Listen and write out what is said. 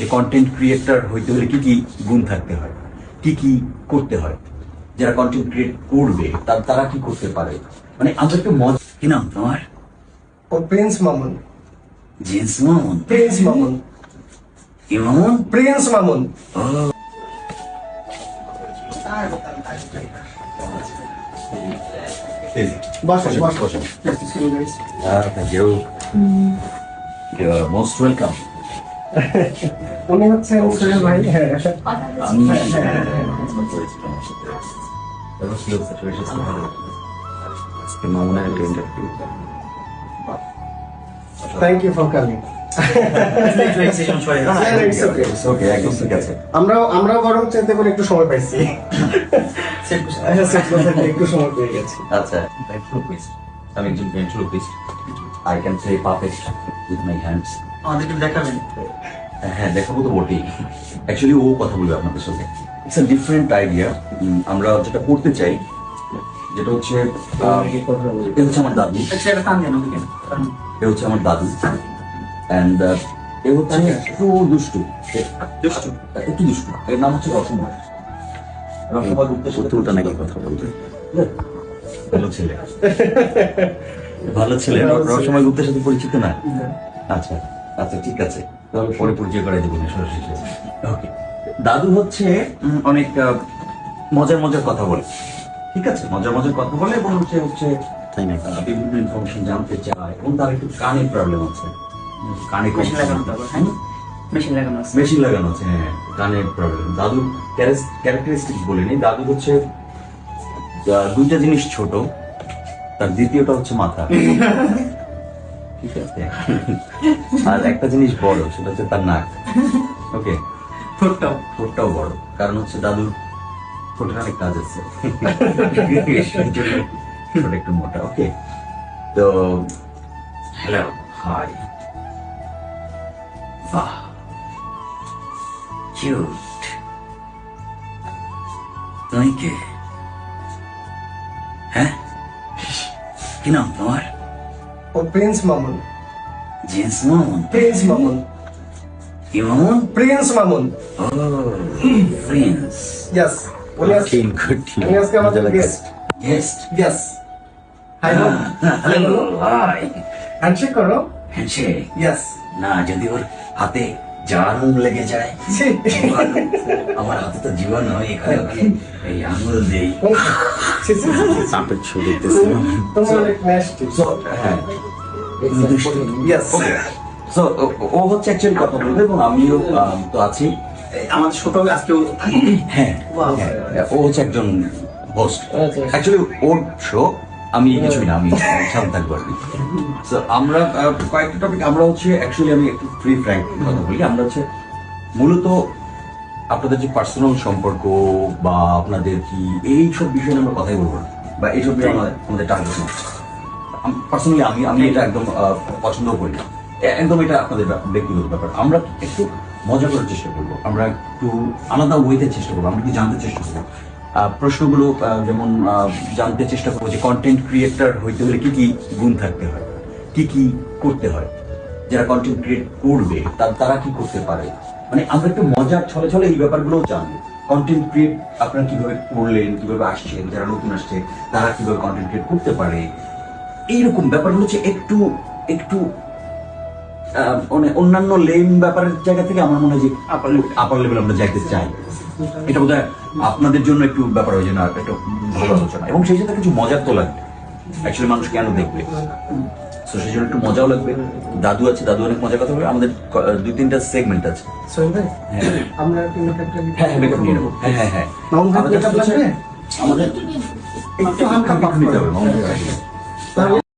যে content creator হইতে হলে কি কি গুণ থাকতে হয়? কি কি করতে হয়? যারা কন্টেন্ট ক্রিয়েট করবে তারা কি করতে পারে? মানে আমরা একটু মজা কি নাম তোমার? ও প্রিন্স মামুন। জেন্স মামুন? প্রিন্স মামুন। কি মামুন? প্রিন্স মামুন। ও। বসেন বসেন বসেন Ah, thank you. উনি হচ্ছে ভাই হ্যাঁ আমি মামুনের একটা। Thank you for coming. আমরাও আমরাও বরং চিন্তা করে একটু সময় পাইছি আচ্ছা, একটু সময় পেয়ে গেছি আচ্ছা। আমি একজন ventriloquist. I can play puppet with my hands. আমাদেরকে দেখাবেন? হ্যাঁ দেখাবো তো বটেই। অ্যাকচুয়ালি ও কথা বলবে আপনাদের সাথে। ইটস আ ডিফারেন্ট আইডিয়া আমরা যেটা করতে চাই যেটা হচ্ছে আহ, এ হচ্ছে আমার দাদু। এটা কান কেন কেন এ হচ্ছে আমার দাদু। অ্যান্ড এ হচ্ছে একটু দুষ্টু। দুষ্টু? একটু দুষ্টু। এর নাম হচ্ছে রসময় রসময় নাকি কথা বলতে ভালো ছেলে। ভালো ছেলে। র- রসময় গুপ্তের সাথে পরিচিত না। আচ্ছা। আচ্ছা ঠিক আছে। তাহলে পরে পরিচয় করাই দেবো সরাসরি ওকে। দাদু হচ্ছে অনেক মজার মজার কথা বলে। ঠিক আছে? মজার মজার কথা বলে এবং হচ্ছে হচ্ছে বিভিন্ন ইনফরমেশন জানতে চায় এবং তার একটু কানে প্রবলেম আছে। কানে মেশিন লাগানো হ্যাঁ? মেশিন লাগানো আছে। মেশিন লাগানো আছে হ্যাঁ কানের প্রবলেম দাদুর ক্যারেক্টারিস্টিক্স বলিনি দাদু হচ্ছে আহ, দুইটা জিনিস ছোট। তার দ্বিতীয়টা হচ্ছে মাথা। ঠিক আছে। আর একটা জিনিস বড় সেটা হচ্ছে তার নাক। ওকে ঠোঁটটাও। ঠোঁটটাও বড়। কারণ হচ্ছে দাদুর ঠোঁটের অনেক কাজ আছে। ঠোঁট একটু মোটা ওকে তো হ্যালো হাই বাহ। কিউট তুমি কে? হ্যাঁ? কি নাম তোমার? ও প্রিন্স মামুন। জেন্স মামুন প্রিন্স মামুন। কি মামুন প্রিন্স মামুন। ও প্রিন্স। ইয়েস উনি আজকে উনি আজকে আমাদের guest guest yes hi hello hi handshake করো। হ্যান্ডশেক ইয়েস না যদি ওর হাতে জার্ম লেগে যায় আমার হাতে তো জীবন হয় এখানে ওখানে এই আঙুল দেই। সাপের ছবি হ্যাঁ। সো ও হচ্ছে অ্যাকচুয়ালি কথা বলবে এবং আমিও তো আছি। আমাদের ছোট আজকেও হ্যাঁ. হ্যাঁ, ও হচ্ছে একজন হোস্ট আচ্ছা। অ্যাকচুয়ালি ওর শো আমি কিছুই না, আমি আমরা কয়েকটা টপিক আমরা হচ্ছে অ্যাকচুয়ালি আমি একটু ফ্রি ফ্র্যাঙ্ক কথা বলি। আমরা হচ্ছে, মূলত আপনাদের যে পার্সোনাল সম্পর্ক বা আপনাদের কি এই সব বিষয়ে আমরা কথাই বলব না, বা এইসব বিষয়ে আমাদের টার্গেট না পার্সোনালি আমি আমি এটা একদম পছন্দ করি না। একদম এটা আপনাদের ব্যক্তিগত ব্যাপার। আমরা একটু মজা করার চেষ্টা করব। আমরা একটু আলাদা ওয়েতে চেষ্টা করব। আমরা কি জানতে চেষ্টা করব। প্রশ্নগুলো যেমন জানতে চেষ্টা করব যে কন্টেন্ট ক্রিয়েটর হইতে হলে কি কি গুণ থাকতে হয়, কি কি করতে হয়, যারা কন্টেন্ট ক্রিয়েট করবে, তার কি করতে পারে? মানে আমরা একটু মজার ছলে ছলে এই ব্যাপারগুলো জানব। কন্টেন্ট ক্রিয়েট আপনারা কীভাবে করলেন, কীভাবে আসছেন, যারা নতুন আসছে, তারা কীভাবে কন্টেন্ট ক্রিয়েট করতে পারে? এইরকম ব্যাপারগুলো হচ্ছে একটু একটু অন্যান্য লেম ব্যাপারের জায়গা থেকে আমার মনে হয় যে আপার লেভেল আমরা যাইতে চাই। এটা বোধ আপনাদের জন্য একটু ব্যাপার হয়েছে না একটা ভালো আলোচনা। এবং সেই সাথে কিছু মজার তো লাগবে। অ্যাকচুয়ালি মানুষ কেন দেখবে? তো সেই জন্য একটু মজাও লাগবে। দাদু আছে দাদু অনেক মজার কথা বলবে আমাদের দুই তিনটা সেগমেন্ট আছে। হ্যাঁ। আমরা হ্যাঁ হ্যাঁ হ্যাঁ হ্যাঁ হ্যাঁ। ভাই আমাদের একটু হালকা পাক নিতে হবে তাহলে